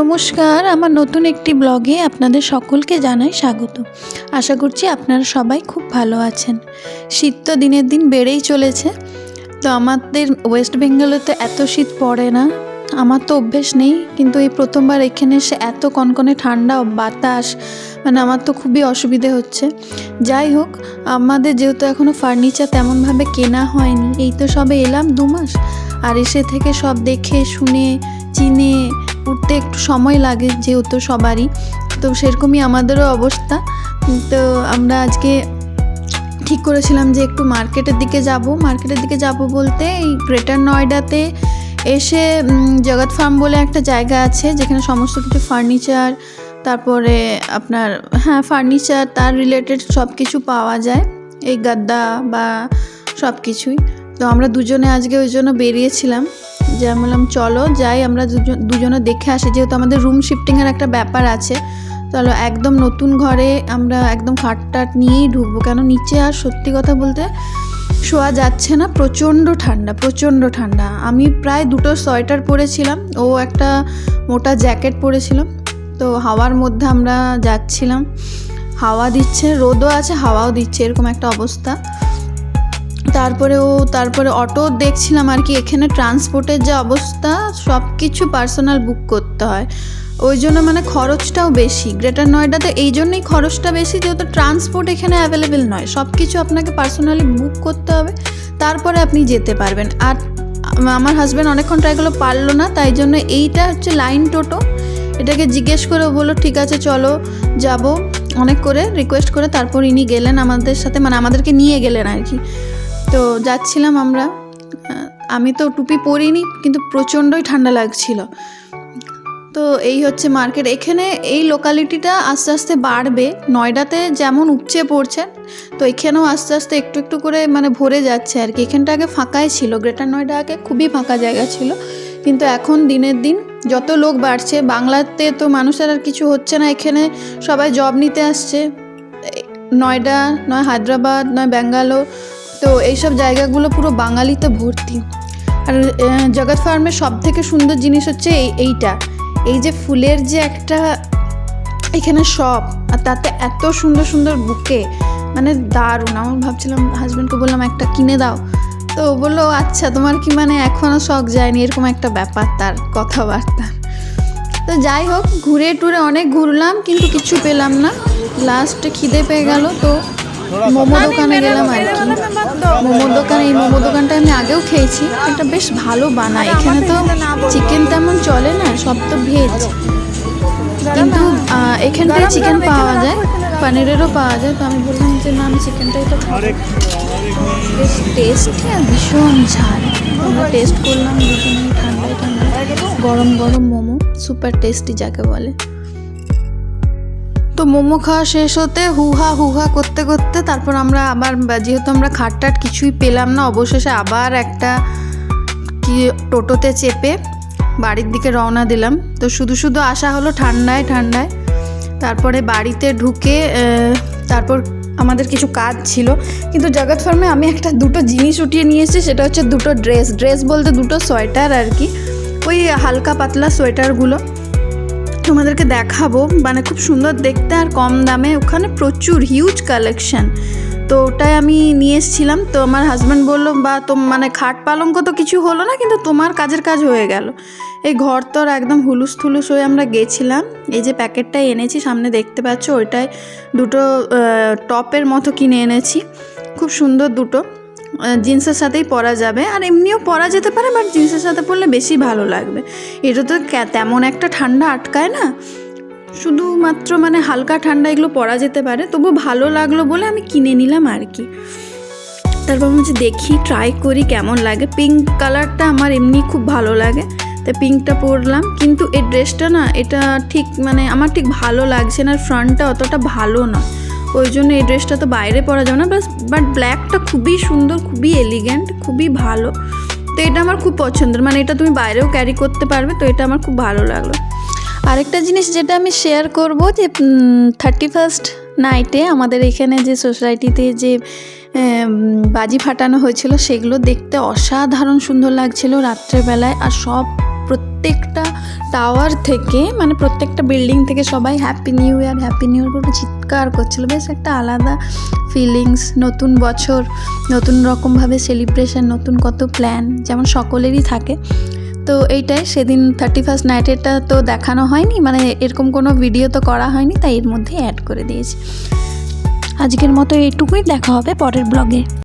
নমস্কার। আমার নতুন একটি ব্লগে আপনাদের সকলকে জানাই স্বাগত। আশা করছি আপনারা সবাই খুব ভালো আছেন। শীত তো দিনের দিন বেড়েই চলেছে। তো আমাদের ওয়েস্ট বেঙ্গলে তো এত শীত পড়ে না। আমার তো অভ্যেস নেই, কিন্তু এই প্রথমবার এখানে এসে এত কনকনে ঠান্ডা বাতাস মানে আমার তো খুবই অসুবিধে হচ্ছে। যাই হোক, আমাদের যেহেতু এখনও ফার্নিচার তেমনভাবে কেনা হয়নি, এই তো সবে এলাম দু মাস। আর এসে থেকে সব দেখে, শুনে, চিনে উঠতে একটু সময় লাগে, যেহেতু সবারই। তো সেরকমই আমাদেরও অবস্থা। তো আমরা আজকে ঠিক করেছিলাম যে একটু মার্কেটের দিকে যাব। মার্কেটের দিকে যাব বলতে এই গ্রেটার নয়ডাতে এসে জগৎ ফার্ম বলে একটা জায়গা আছে, যেখানে সমস্ত কিছু ফার্নিচার, তারপরে আপনার হ্যাঁ ফার্নিচার, তার রিলেটেড সব কিছু পাওয়া যায়। এই গাদ্দা বা সব কিছুই তো আমরা দুজনে আজকে ওই জন্য বেরিয়েছিলাম। যে আমি বললাম, চলো যাই, আমরা দুজন দেখে আসি, যেহেতু আমাদের রুম শিফটিংয়ের একটা ব্যাপার আছে। চলো, একদম নতুন ঘরে আমরা একদম খাট টাট নিয়েই ঢুকবো, কেন নিচে আর সত্যি কথা বলতে শোয়া যাচ্ছে না, প্রচণ্ড ঠান্ডা প্রচণ্ড ঠান্ডা। আমি প্রায় দুটো সোয়েটার পরেছিলাম, ও একটা মোটা জ্যাকেট পরেছিলাম তো হাওয়ার মধ্যে আমরা যাচ্ছিলাম। হাওয়া দিচ্ছে, রোদও আছে, হাওয়াও দিচ্ছে, এরকম একটা অবস্থা। তারপরে ও, তারপরে অটো দেখছিলাম আর কি, এখানে ট্রান্সপোর্টের যে অবস্থা সব কিছু পার্সোনাল বুক করতে হয়। ওই জন্য মানে খরচটাও বেশি। গ্রেটার নয়ডাতে এই জন্যই খরচটা বেশি, যেহেতু ট্রান্সপোর্ট এখানে অ্যাভেলেবেল নয়। সব কিছু আপনাকে পার্সোনালি বুক করতে হবে, তারপরে আপনি যেতে পারবেন। আর আমার হাজব্যান্ড অনেকক্ষণ ট্রাই করল, পারল না, তাই জন্য এইটা হচ্ছে লাইন টোটো এটাকে জিজ্ঞেস করে বলল, ঠিক আছে, চলো, যাব। অনেক করে রিকোয়েস্ট করে তারপর ইনি গেলেন আমাদের সাথে মানে আমাদেরকে নিয়ে গেলেন আর কি। তো যাচ্ছিলাম আমরা। আমি তো টুপি পরিনি, কিন্তু প্রচণ্ডই ঠান্ডা লাগছিল। তো এই হচ্ছে মার্কেট। এখানে এই লোকালিটিটা আস্তে আস্তে বাড়বে। নয়ডাতে যেমন উপচে পড়ছে, তো এখানেও আস্তে আস্তে একটু একটু করে মানে ভরে যাচ্ছে আর কি। এখানটা আগে ফাঁকাই ছিল গ্রেটার নয়ডা আগে খুবই ফাঁকা জায়গা ছিল। কিন্তু এখন দিনের দিন যত লোক বাড়ছে, বাংলাতে তো মানুষের আর কিছু হচ্ছে না। এখানে সবাই জব নিতে আসছে। নয়ডা, নয় হায়দ্রাবাদ, নয় ব্যাঙ্গালোর তো এইসব জায়গাগুলো পুরো বাঙালিতে ভর্তি। আর জগৎ ফার্মের সব থেকে সুন্দর জিনিস হচ্ছে এই, এইটা। এই যে ফুলের যে একটা এখানে শপ আর তাতে এত সুন্দর সুন্দর বুকে মানে দারুণ। আমার ভাবছিলাম হাজব্যান্ডকে বললাম, একটা কিনে দাও। তো বলল আচ্ছা তোমার কি মানে এখনও শখ যায়নি? এরকম একটা ব্যাপার তার কথাবার্তা। তো যাই হোক, ঘুরে টুরে অনেক ঘুরলাম, কিন্তু কিছু পেলাম না। লাস্টে খিদে পেয়ে গেল, তো মোমো দোকানে গেলাম আর কি। মোমো দোকানে এই মোমো দোকানটা আমি আগেও খেয়েছি এটা বেশ ভালো বানায়। এখানে তো চিকেন তেমন চলে না সব তো ভেজ কিন্তু এখানটায় চিকেন পাওয়া যায় পনিরেরও পাওয়া যায় তো আমি বললাম যে না আমি চিকেনটাই তো খাব। বেশ টেস্টি আর ভীষণ ঝাল। আমরা টেস্ট করলাম দুজনেই ঠান্ডায় ঠান্ডায়। গরম গরম মোমো সুপার টেস্টি যাকে বলে। তো মোমো খাওয়া শেষ হতে হুহা হুহা করতে করতে তারপর আমরা আবার, যেহেতু আমরা খাটটাট কিছুই পেলাম না, অবশেষে আবার একটা কি টোটোতে চেপে বাড়ির দিকে রওনা দিলাম। তো শুধু শুধু আসা হলো ঠান্ডায় ঠান্ডায়। তারপরে বাড়িতে ঢুকে তারপর আমাদের কিছু কাজ ছিল। কিন্তু জগৎ ফার্মে আমি একটা দুটো জিনিস উঠিয়ে নিয়ে এসেছি, সেটা হচ্ছে দুটো ড্রেস। ড্রেস বলতে দুটো সোয়েটার আর কি। ওই হালকা পাতলা সোয়েটারগুলো। তোমাদেরকে দেখাবো। মানে খুব সুন্দর দেখতে আর কম দামে। ওখানে প্রচুর হিউজ কালেকশন তো ওটাই আমি নিয়ে এসেছিলাম। তো আমার হাজব্যান্ড বলল, বা তো মানে খাট পালঙ্ক তো কিছু হলো না, কিন্তু তোমার কাজের কাজ হয়ে গেল। এই ঘর তো একদম হুলুস থুলুস হয়ে আমরা গেছিলাম। এই যে প্যাকেটটা এনেছি, সামনে দেখতে পাচ্ছ, ওইটাই দুটো টপের মতো কিনে এনেছি। খুব সুন্দর দুটো। জিন্সের সাথেই পরা যাবে। আর এমনিও পরা যেতে পারে বাট জিন্সের সাথে পরলে বেশি ভালো লাগবে। এটা তো তেমন একটা ঠান্ডা আটকায় না। শুধুমাত্র মানে হালকা ঠান্ডা এগুলো পরা যেতে পারে তবু ভালো লাগল বলে আমি কিনে নিলাম আর কি। তারপর আমি বলছি, দেখি ট্রাই করি, কেমন লাগে? পিঙ্ক কালারটা আমার এমনি খুব ভালো লাগে, তাই পিঙ্কটা পরলাম। কিন্তু এই ড্রেসটা না, এটা ঠিক মানে আমার ঠিক ভালো লাগছে না ফ্রন্টটা অতটা ভালো না। ওই জন্য এই ড্রেসটা তো বাইরে পরা যাবে না বাস বাট ব্ল্যাকটা খুবই সুন্দর, খুবই এলিগেন্ট খুবই ভালো। তো এটা আমার খুব পছন্দের মানে এটা তুমি বাইরেও ক্যারি করতে পারবে, তো এটা আমার খুব ভালো লাগল। আরেকটা জিনিস যেটা আমি শেয়ার করব যে থার্টি ফার্স্ট নাইটে আমাদের এখানে যে সোসাইটিতে যে বাজি ফাটানো হয়েছিল, সেগুলো দেখতে অসাধারণ সুন্দর লাগছিল রাত্রেবেলায়, আর সব প্রত্যেকটা টাওয়ার থেকে মানে প্রত্যেকটা বিল্ডিং থেকে সবাই happy new year happy new year করে চিৎকার করছিল। বেশ একটা আলাদা ফিলিংস নতুন বছর, নতুন রকমভাবে সেলিব্রেশন নতুন কত প্ল্যান যেমন সকলেরই থাকে। তো এইটাই, সেদিন থার্টি ফার্স্ট নাইটেরটা তো দেখানো হয়নি মানে এরকম কোনো ভিডিও তো করা হয়নি, তাই এর মধ্যে অ্যাড করে দিয়েছি। আজকের মতো এইটুকুই, দেখা হবে পরের ব্লগে